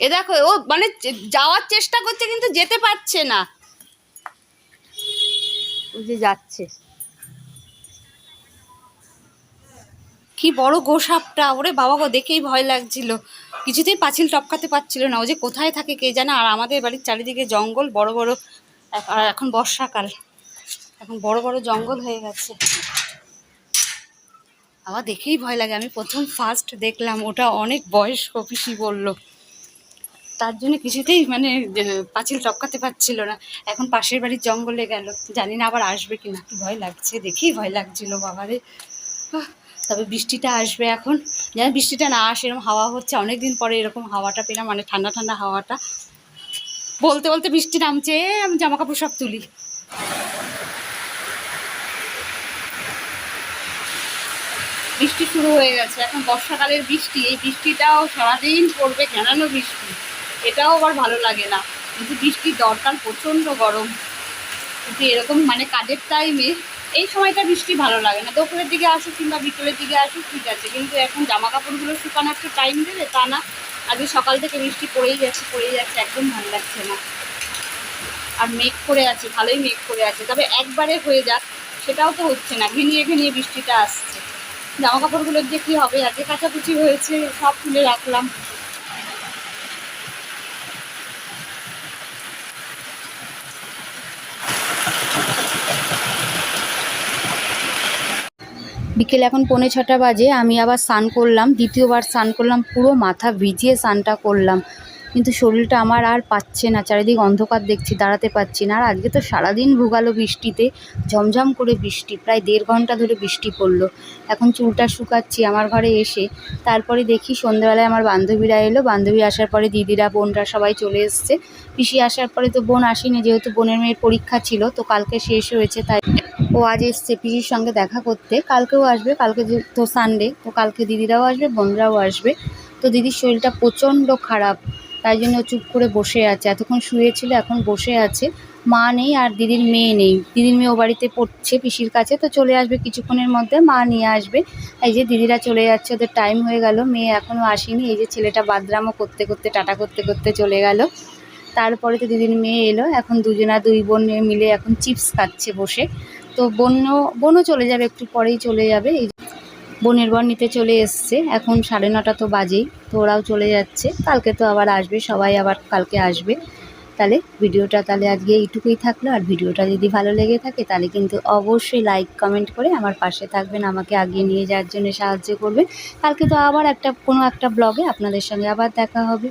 এ দেখো, ও মানে যাওয়ার চেষ্টা করছে কিন্তু যেতে পারছে না। যে যাচ্ছে। কি বড় গোসাপটা, ওরে বাবা গো, দেখেই ভয় লাগছিল। কিছুতেই পাঁচিল টপকাতে পারছিল না, ও যে কোথায় থাকে কে জানে, আর আমাদের বাড়ির চারিদিকে জঙ্গল, বড় বড় আর এখন বর্ষাকাল। এখন বড় বড় জঙ্গল হয়ে গেছে। আবার দেখেই ভয় লাগে। আমি প্রথম ফার্স্ট দেখলাম, ওটা অনেক বয়স্ক পিসি বলল। তার জন্য কিছুতেই মানে পাঁচিল টপকাতে পারছিল না। এখন পাশের বাড়ির জঙ্গলে গেল। জানি না আবার আসবে কি না ভয় লাগছে দেখেই ভয় লাগছিল বাবারে। তবে বৃষ্টিটা আসবে এখন। যেন বৃষ্টিটা না আসে, এরকম হাওয়া হচ্ছে। অনেক দিন পরে এরকম হাওয়াটা পেলাম মানে ঠান্ডা ঠান্ডা হাওয়াটা। বলতে বলতে বৃষ্টি নামছে, আমি জামা কাপড় সব তুলি। বৃষ্টি শুরু হয়ে গেছে। এখন বর্ষাকালের বৃষ্টি। এই বৃষ্টিটাও সারাদিন পড়বে কেনানো বৃষ্টি। এটাও আবার ভালো লাগে না। কিন্তু বৃষ্টির দরকার, প্রচণ্ড গরম। কিন্তু এরকম মানে কাজের টাইমে এই সময়টা বৃষ্টি ভালো লাগে না। দুপুরের দিকে আসুক কিংবা বিকেলের দিকে আসুক, ঠিক আছে। কিন্তু এখন জামা কাপড়গুলো শুকানো একটু টাইম দেবে, তা না। আজকে সকাল থেকে বৃষ্টি পড়েই যাচ্ছে পড়েই যাচ্ছে, একদম ভালো লাগছে না। আর মেঘ করে আছে, ভালোই মেঘ করে আছে। তবে একবারে হয়ে যাক, সেটাও তো হচ্ছে না। ঘিনিয়ে ঘিনিয়ে বৃষ্টিটা আসছে। জামা কাপড়গুলোর যে কী হবে, আজকে কাচাকুচি হয়েছে, সব তুলে রাখলাম। বিকেল এখন পৌনে ছটা বাজে, আমি আবার স্নান করলাম, দ্বিতীয়বার স্নান করলাম, পুরো মাথা ভিজিয়ে স্নানটা করলাম। কিন্তু শরীরটা আমার আর পাচ্ছে না, চারিদিক অন্ধকার দেখছি, দাঁড়াতে পারছি না। আর আজকে তো সারাদিন ভুগালো বৃষ্টিতে, ঝমঝম করে বৃষ্টি, প্রায় দেড় ঘণ্টা ধরে বৃষ্টি পড়ল। এখন চুলটা শুকাচ্ছি আমার ঘরে এসে। তারপরে দেখি সন্ধ্যেবেলায় আমার বান্ধবীরা এলো, বান্ধবী আসার পরে দিদিরা, বোনরা সবাই চলে এসছে। পিসি আসার পরে তো বোন আসেনি, যেহেতু বোনের মেয়ের পরীক্ষা ছিল, তো কালকে শেষ হয়েছে, তাই ও আজ এসছে পিসির সঙ্গে দেখা করতে। কালকেও আসবে, কালকে তো সানডে তো কালকে দিদিরাও আসবে, বোনরাও আসবে। তো দিদির শরীরটা প্রচণ্ড খারাপ, তাই জন্য চুপ করে বসে আছে। এতক্ষণ শুয়েছিল, এখন বসে আছে। মা নেই আর দিদির মেয়ে নেই। দিদির মেয়ে ও বাড়িতে পড়ছে পিসির কাছে, তো চলে আসবে কিছুক্ষণের মধ্যে, মা নিয়ে আসবে। এই যে দিদিরা চলে যাচ্ছে, ওদের টাইম হয়ে গেল, মেয়ে এখনও আসেনি। এই যে ছেলেটা বাদরামও করতে করতে, টাটা করতে করতে চলে গেল। তারপরে তো দিদির মেয়ে এলো, এখন দুজনা দুই বোন মিলে এখন চিপস খাচ্ছে বসে। তো বোনও বোনও চলে যাবে, একটু পরেই চলে যাবে। এই বোনের বর নিতে চলে এসছে। এখন সাড়ে নটা তো বাজেই, তো ওরাও চলে যাচ্ছে। কালকে তো আবার আসবে, সবাই আবার কালকে আসবে। তাহলে ভিডিওটা তাহলে আজকে এইটুকুই থাকল। আর ভিডিওটা যদি ভালো লেগে থাকে, তাহলে কিন্তু অবশ্যই লাইক কমেন্ট করে আমার পাশে থাকবেন, আমাকে আগিয়ে নিয়ে যাওয়ার জন্য সাহায্য করবেন। কালকে তো আবার একটা, কোনো একটা ব্লগে আপনাদের সঙ্গে আবার দেখা হবে।